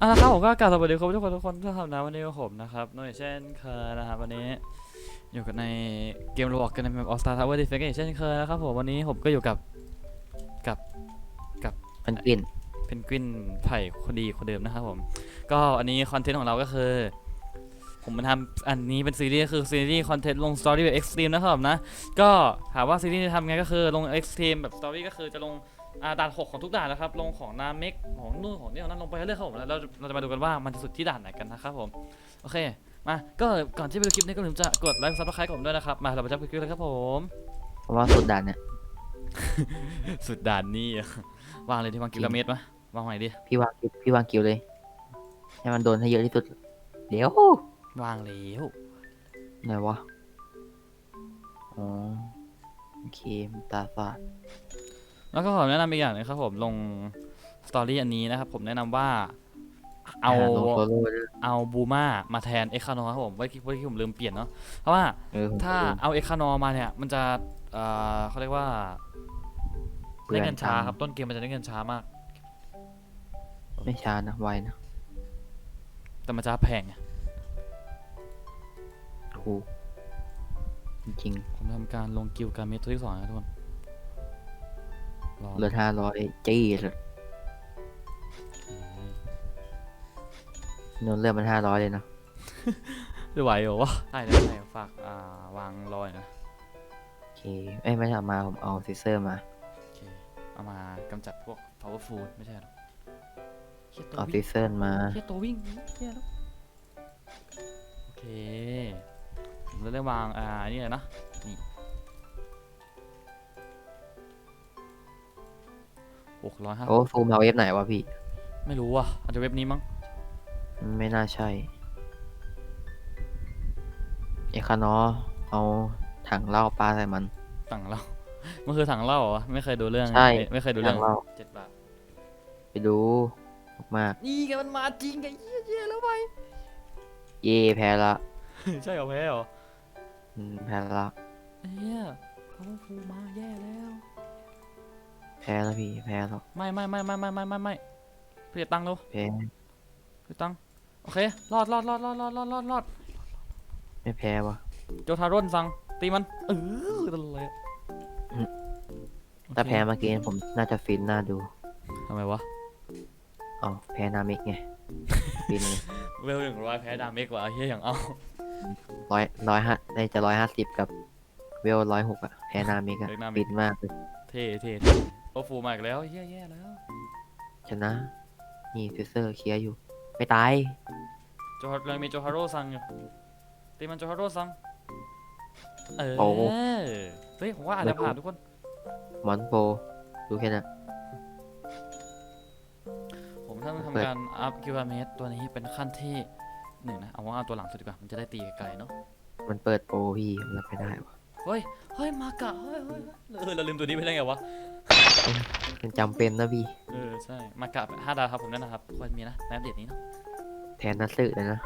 อะแล้วครับผมก็กล่าวสวัสดีคุณทุกคนทุกคนทุกท่านนะวันนี้กับผมนะครับน้อยเช่นเคยนะครับวันนี้อยู่กันในเกมโรบอกกันในแบบออสตาร์ทาวเวอร์ดีเฟกต์เช่นเคยนะครับผมวันนี้ผมก็อยู่กับกับมันกลิ่นเพนกวินไผ่คนดีคนเดิมนะครับผมก็อันนี้คอนเทนต์ของเราก็คือ ผมมาทำอันนี้เป็นซีรีส์คือซีรีส์คอนเทนต์ลงสตอรี่แบบเอ็กซ์ตรีมนะครับผมนะ ก็ถามว่าซีรีส์จะทำไงก็คือลงเอ็กซ์ตรีมแบบสตอรี่ก็คือจะลงอ่าด่านหกของทุกด่านนะครับ ลงของนาเมกของนู่นของนี่ของนั้นลงไปเรื่อยๆครับผมแล้วเราเราจะมาดูกันว่ามันจะสุดที่ด่านไหนกันนะครับผม โอเค มา ก็ก่อนที่ไปดูคลิปนี้ก็ลืมจะกดไลค์ซับสไครต์ผมด้วยนะครับ มาเราไปจับคลิปเลยครับผมเพราะว่าสุดด่านเนี่ย สุดด่านนี้วางเลยที่วางกิโลเมตรมาวางไหนดิ พี่วางกิวพี่วางกิวเลย ให้มันโดนให้เยอะที่สุด เดี๋ยว วางแล้วไหนวะ อ๋อ โอเคมันตาฝาดแล้วก็ขอแนะนำอีกอย่างหนึงครับผมลงสตอรี่อันนี้นะครับผมแนะนำว่า เอาหลงโซโล่ด้วยเอาบูมามาแทนเอ็กคานอครับผมไว้ที่ไว้ที่ผมลืมเปลี่ยนเนาะเพราะว่า เออผมถ้าลืมเอาเอ็กคานอมาเนี่ย มันจะเอ่อเขาเรียกว่าเปลืได้องเงินช้าตังค์ครับ ต้นเกมมันจะได้เงินช้ามาก ไม่ช้านะ ไวนะ แต่มันจะแพงไง ถูก จริงผมทำการลงกิลการเมทตัวที่สองนะทุกคนรอๆเหลือห้าร้อยจี้เลยนนเลือดมันห้าร้อยเลยนะจะไหวเหรอวะได้ได้ได้ฝากอ่าวางรอยนะโอเคเอ้ยไม่ได้เอามาผมเอาซิเซอร์มาโอเคเอามากำจัดพวก power food ไม่ใช่หรอกเฮียตัวเอาวิ่ซิงเซอร์มา เฮียตัววิ่งเฮียแล้วโอเค ผมจะได้วาง อ่า นี่เลยนะ นี่ หกร้อยห้า โอ้ฟูมาเว็บไหนวะพี่ ไม่รู้ว่ะ อาจจะเว็บนี้มั้ง ไม่น่าใช่ เอคานอเอาถังเหล้าปลาใส่มันถังเหล้า มันคือถังเหล้าเหรอ ไม่เคยดูเรื่อง ใช่ไม่ไม่เคยดูเรื่องถังเหล้า เจ็ดบาท ไปดู มากนี่ไงมันมาจริงไงเยี่ยเยี่ยแล้วไป ๆเย่แพ้ละ ใช่เหรอแพ้เหรอ อืมแพ้ละเฮียเขาฟูมาแย่แล้ว แพ้แล้วพี่ แพ้แล้ว ไม่ไม่ไม่ไม่ไม่ไม่ไม่ไม่เพียตังค์แล้วแพ้เพียตังค์โอเค รอดรอดรอดรอดรอดรอดรอดรอดไม่แพ้วะโจทารอนสั่งตีมัน เออนั่นเลยถ้าแพ้เมื่อกี้ผมน่าจะฟินน่าดูทำไมวะอ๋อแพ้นามิกไงฟินเลยเวลหนึ่งร้อยแพ้ดาเมกว่าเฮียอย่างเอา ร้อยร้อยห้าในจะร้อยห้าสิบกับเวลร้อยหกอะแพ้นามิกอะเล็กหน้ามิฟิกนมากเลยเท่เท่เท่โอ้ฟูมาอีกแล้วเฮียแย่แล้ว ชนะ นี่ซิเซอร์เคลียร์อยู่ ไม่ตาย โจฮายังมีโจฮาโร่สั่งอยู่ตีมันโจฮาโร่สั่งเออโอ้ เฮ้ยผมว่าอาจจะผ่านทุกคน มอนโปดูแค่นั้น ผมถ้าเปิดทำการอัพกิลเมตตัวนี้เป็นขั้นที่ หนึ่งนะเอาว่าเอาตัวหลังสุดดีกว่ามันจะได้ตีไกลๆเนาะมันเปิดโปรพี่ผมรับไม่ได้วะเฮ้ยเฮ้ยมากะเฮ้ยเฮ้ยเฮ้ยเออเราลืมตัวนี้ไปได้ไงวะมันจำเป็นนะพี่ เออใช่มากะห้าดาวครับผมแนั่นนะครับควรมีนะในอัปเดตนี้เนาะแทนนัสสึเลยนะ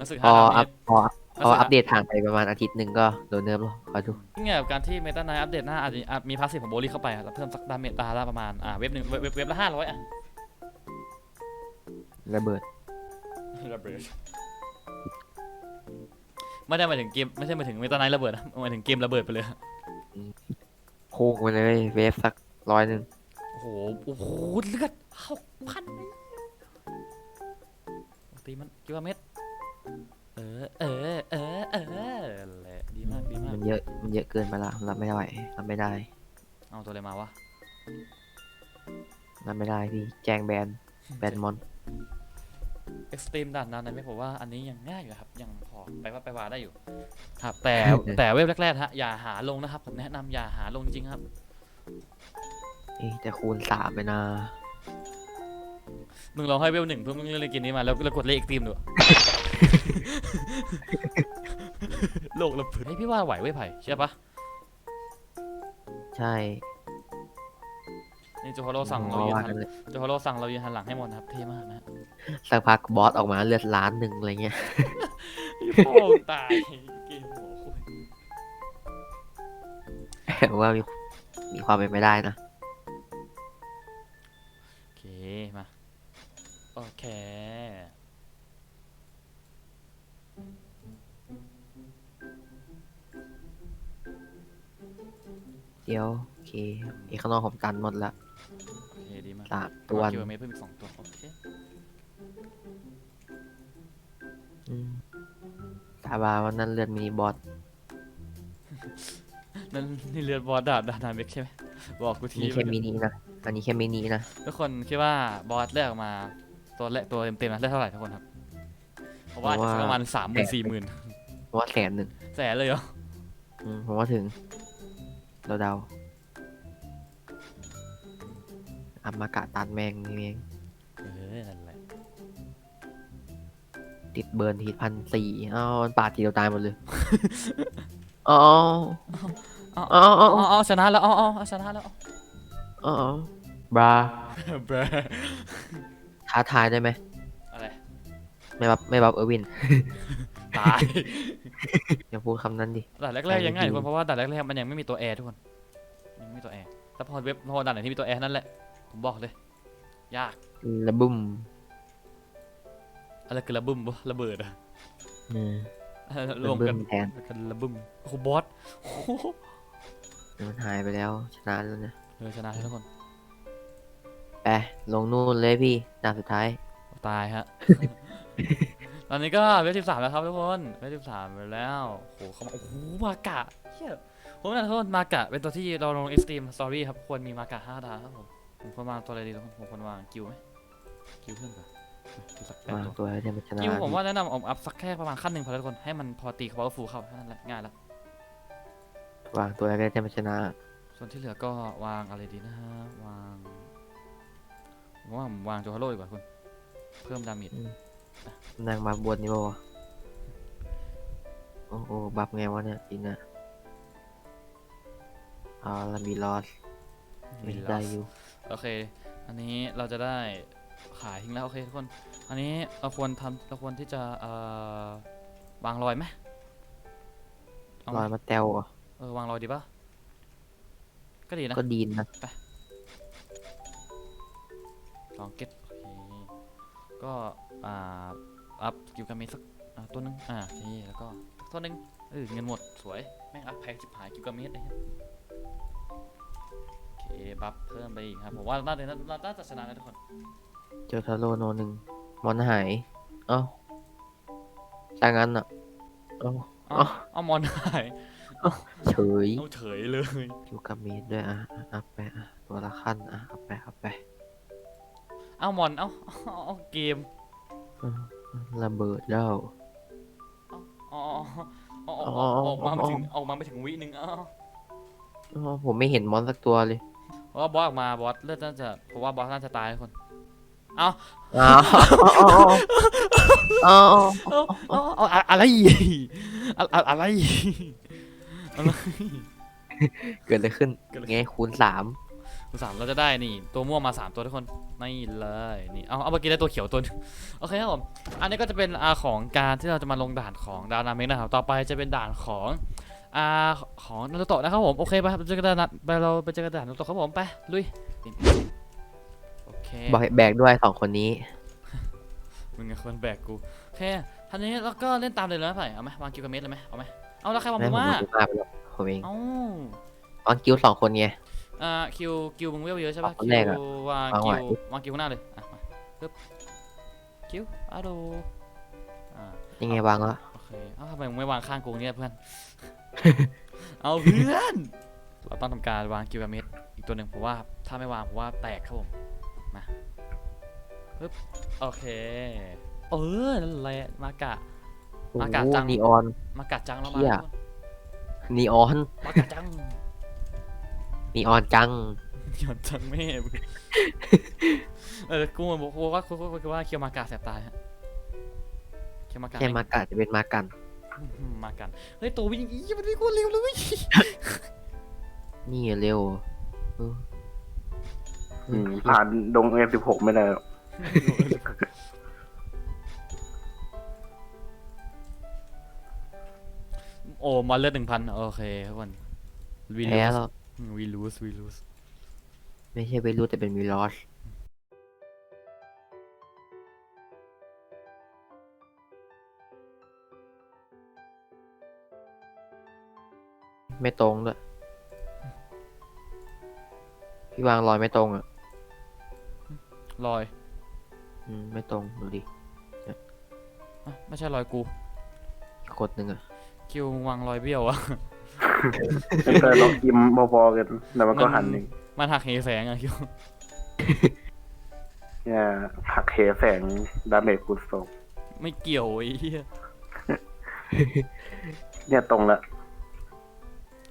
รู้สึกพห้าอดาวอันี้พพอพอรู้สึกอัปเดตผ่านไปประมาณอาทิตย์หนึ่งก็โดนเนิร์ฟแล้วคอยดูนี่ไงกับการที่เมตาไนอัปเดตหน้าอาจจะอาจมีพาสซีฟของโบลี่เข้าไปอะแล้วเพิ่มสักดาเมจตาละประมาณอ่าเว็บหนึ่งเว็บเว็บเว็บละห้าร้อยอะระเบิด ระเบิดไม่ได้หมายถึงเกมไม่ใช่หมายถึงเมตาไนระเบิดนะหมายถึงเกมระเบิดไปเลยพุ่งไปเลย เวฟสักร้อยหนึ่งโอ้โหโอ้โหเลือดหกพันตีมันกิโลเมตรเออเออเออเออแหละดีมากดีมากมันเยอะมันเยอะเกินไปละรับไม่ได้รับไม่ได้เอาตัวอะไรมาวะรับไม่ได้พี่แจ้งแบนแบนมอน เอ็กซ์ตรีมด่านนั้นไหมผมว่าอันนี้ยังง่ายอยู่ครับ ยังพอไปว่าไปวาได้อยู่ ครับ แต่แต่เว็บแรกๆฮะอย่าหาลงนะครับ ผมแนะนำอย่าหาลงจริงๆครับ เอ้ยแต่คูณสามไปนะ มึงลองให้เวลหนึ่งเพื่อมึงเล่นเกมนี้มาแล้วแล้วกดเลขเอ็กซ์ตรีมดู โลกระเบิดให้ยพี่ว่าไหวเว้ยไผ่เชื่อปะใช่ นี่โจฮาโร่สั่งเราอ๋อยืนว่าหักันนเลยโจฮาโร่สั่งเรายืนหันหลังให้หมดนะครับเท่มากนะสักพักบอสออกมาเลือดล้านหนึ่งอะไรเงี้ยพี่โป้งตายเกมหัวคุยว่ามีมีความเป็นไปได้นะโอเคมาโอโอเคเดี๋ยวโอเคอีกข้างนอกผมกันหมดละโอเคดีมากสามตัวคิวเมตรเพิ่มอีกสองตัวโอเคอืมสาบานว่านั่นเลือดมินิบอสนั่นนี่เรือนบอสดาบดาบนาเบกใช่ไหมบอกกูทีนี่แค่มินินะอันนี้แค่มินินะทุกคนคิดว่าบอสเลือกออกมาตัวแรกตัวเต็มๆนะได้เท่าไหร่ทุกคนครับเพราะว่าจะสักประมาณสามหมื่นสี่หมื่นเพราะว่าแสนหนึ่งแสนเลยเหรออืมผมว่าถึงเราเดา อัมมากะตันแมงนี่เองเออนั่นแหละติดเบิร์นทีพันสี่อ้าวมันปาดทีเดียวตายหมดเลยอ๋อเอาอ๋ออ๋อเอาเอาชนะแล้วเอาเอาเอาชนะแล้วอ๋อบราเบรท้าทายได้ไหมอะไรไม่บับไม่บับเออร์วินตายอย่าพูดคำนั้นดิด่านแรกๆยังง่ายจริทุกงคนเพราะว่าด่านแรกๆมันยังไม่มีตัวแอร์ทุกคนยังไม่มีตัวแอร์แต่พอเว็บพอด่านไหนที่มีตัวแอร์นั่นแหละ ผมบอกเลย ยากระบุ่มอะไรคือระบึมวะระเบิดอะอืมรวมกันระบึ้แทน กันระบึมโอ้โหบอสโอ้โหมันหายไปแล้วชนะแล้วนะเออชนะแล้วทุกคนไปลงนู่นเลยพี่ดาบสุดท้าย ตายฮะ ตอนนี้ก็เวฟสิบสามแล้วครับทุกคนเวฟสิบสามไปแล้วโอ้โหเขามาโอ้โหมากะเฮียผมนะทุกคนมากะเป็นตัวที่เราลงเอ็กซ์ตรีมสตอรี่ครับควรมีมากะห้าดาวครับผม ผมควรวางตัวอะไรดีทุกคนผมควรวางกิวไหมกิวเพื่อนก่อนกิวสักแปดวางตัวตัวแล้วจะมาชนะกิวผมว่าแนะนำเอาอัพสักแค่ประมาณขั้นหนึ่งพอแล้วทุกคนให้มันพอตีเขาฟูเข้าแค่นั้นแหละง่ายละวางตัวแล้วจะมาชนะส่วนที่เหลือก็วางอะไรดีนะฮะวางผมว่าผมวางโจฮาโร่ดีกว่าคุณเพิ่มดาเมจนั่งมาบนนี่บ่วะโอ้โหบัฟไงวะเนี่ยจีน่ะเอาละมีลอสไม่ได้อยู่ โอเค อันนี้เราจะได้ขายทิ้งแล้วโอเคทุกคน อันนี้เราควรทำเราควรที่จะเอ่อวางรอยไหมเอาไหลมอยมาแตวอะเออวางรอยดีป่ะ ก็ดีนะ ก็ดีนะลองเก็ตโอเคก็อ่าอัพกิวกามิสักอ่าตัวหนึงอ่าโอเคแล้วก็ตัวหนึงเออเงินหมดสวยแม่งอัพแพงชิบหายกิวกามิไอ้เหี้ยโอเค บัฟเพิ่มไปอีกครับผมว่าน่าจะน่าจะชนะนะทุกคนเจอทาโร่โนหนึ่งมอนหาย เอ้าถ้างั้นอะเอ้าเอ้าเอ้าเอามอนหายเฉยเอาเฉยเลยอยู่กับมีดด้วยอะอะอัพไปอะตัวละขั้นอะอัพไปอัพไปเอามอนเอาเอาเอาเกมอะระเบิดแล้วอ๋ออ๋ออ๋ออ๋อออกมาไม่อ๋อถึงออกมาไม่ถึงวินึงอ้าวอ๋อผมไม่เห็นมอนสักตัวเลยเพ ราะว่าบอสออกมาบอสเลือดน่าจะเพราะว่าบอสน่าจะตายทุกคนเอาอ้าวอ้าวเอาเอาเอาอะอะไรอะอะอะไรอะไรเกิดอะไรขึ้นเกิดอะไรไงคูณสามสามเราจะได้นี่ ตัวม่วงมาสามตัวทุกคนนี่เลยนี่เอาเอาเมื่อกี้ได้ตัวเขียวตัวหนึงโอเคครับผมอันนี้ก็จะเป็นอาของการที่เราจะมาลงด่านของดาวนาเมกนะครับต่อไปจะเป็นด่านของ อาของนารูโตะนะครับผม โอเคไปไปเจอกันด่านไปเราไปเจอกันด่านนารูโตะครับผมไปลุยโอเคบอกให้แบกด้วยสองคนนี้มึงไงคนแบกกูโอเคทีนี้เราก็เล่นตามเลยแล้วไผ่เอาไหมวางกิวกับเมตรเลยไหมเอาไหมเอาแล้วใครวางแม่ผมผมว่าดูมาไปแล้วผมเองเอ้าออนกิวสองคนไงอ่าคิวคิวมึงเวลเยอะใช่ปะเอาคนคิแรกอะววางวางคิไว้ววางคิวข้างหน้าเลยอะมาปึ๊บคิวอะดูอ่ายังไงวางแล้วโอเคเอ้าทำไมมึงไม่วางข้างกูเนี่ยเพื่อน เอาเพื่อน เราต้องทำการวางคิวกับเมตรอีกตัวหนึ่งผมว่าถ้าไม่วางผมว่าแตกครับผม มาปึ๊บโอเค เออนั่นแหละมากะโอ้อากาศโหจัง นีออน มากะจังแล้วเหี้มายนีออน มากะจังนีออนจัง หย่อนจังแม่มึงเออกูบอกกูว่ากูกูกูว่าเคียวมากาแสบตายฮะเคียวมากาแค่มากะจะเป็นมากันอื มมากัน เฮ้ยตัววิ่งอีมันวิ่งโคตรเร็วเลยเว้ยนี่เร็วเอออืมผ่านดงเอฟสิบหกไม่ได้หรอกโอ้มาเลือดหนึ่งพันโอเคทุกคนวีลูแพ้สแล้ววีลูสวีลูสไม่ใช่ไปรูแต่เป็นวีลอส ไม่ตรงด้วยพี่วางรอยไม่ตรงอะรอยอืมไม่ตรงดูดิอะไม่ใช่รอยกูอีกกดหนึ่งอะคิวมึงวางรอยเบี้ยวอะเป็นเตอร์ล็อกยิมพอๆกันแต่มันก็หันหนึ่งมันหักเหแสงอะคิวเนี่ยหักเหแสงดาเมจกูสองไม่เกี่ยวไอ้เหี้ยเนี่ยตรงละ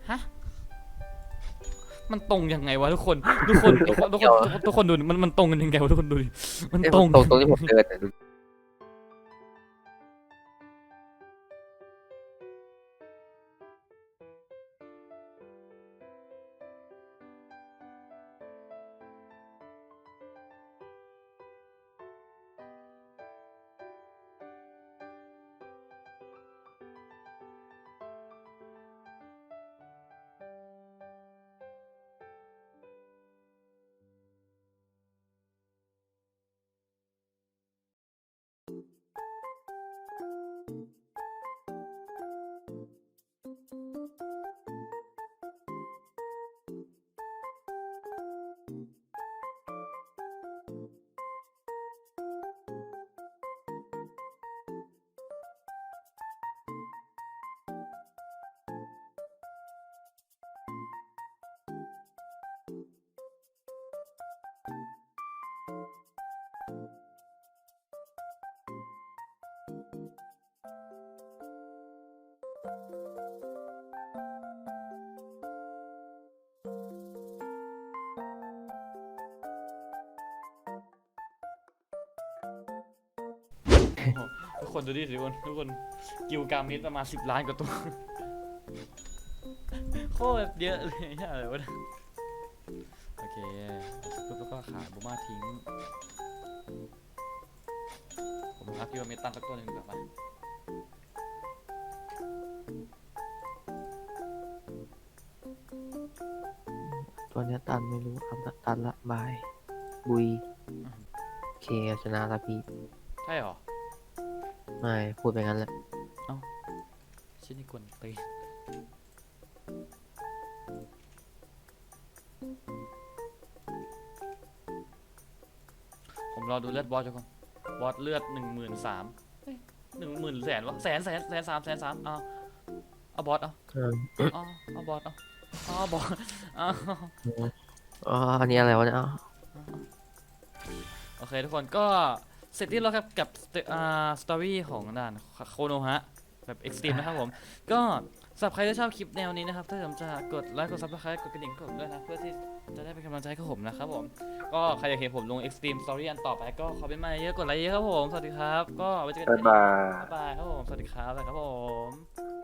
ฮะ มันตรงยังไงวะทุกคนทุกคน ทุกคน ทุกคน ทุกคนทุกคนดูดิมันมันตรงกันยังไงวะทุกคนดูดิมันเอ้ยตรง ตรงตรงที่ผมเดินอะดู ทุกคนดูดิทุกคนทุกคนกิวกามิดประมาณสิบล้านกว่าตัวโคตรเยอะเลยอะไรวะเนี่ยโอเคปุ๊บแล้วก็ขายบูมาทิ้ง ผมรับพี่ว่าเมตันสักตัวหนึ่งดีกว่าปะตัวเนี้ยตันไม่รู้ครับตันละบายบุย โอเคชนะละพี่ ใช่หรอ ไม่พูดไปงั้นแหละชิ้นนี้กวนตีนผมรอดูเลือดบอสจ้ะก่อนบอสเลือดหนึ่งหมื่นสามหนึ่งหมื่นแสนวะแสนแสนแสนสามแสนสามเอาเอาบอสเอาเออเอาเอาบอสเอาเอาบอสเอาอ๋ออันนี้อะไรวะเนี่ยอ้าวโอเคทุกคนก็ เสร็จที่แล้วครับกับอ่าสตอรี่ของด่านโคโนฮะแบบเอ็กซ์ตรีมนะครับผม ก็สำหรับใครที่ชอบคลิปแนวนี้นะครับ ถ้าผมจะกดไลค์กดซับสไครต์กดกระดิ่งให้ผมด้วยนะ เพื่อที่จะได้เป็นกำลังใจให้กับผมนะครับผม ก็ใครอยากเห็นผมลง Extreme Story อันต่อไปก็คอมเมนต์มาเยอะกดไลค์เยอะครับผม สวัสดีครับ ก็ไว้เจอกันบ๊ายบายบ๊ายบายครับผม สวัสดีครับสวัสดีครับผม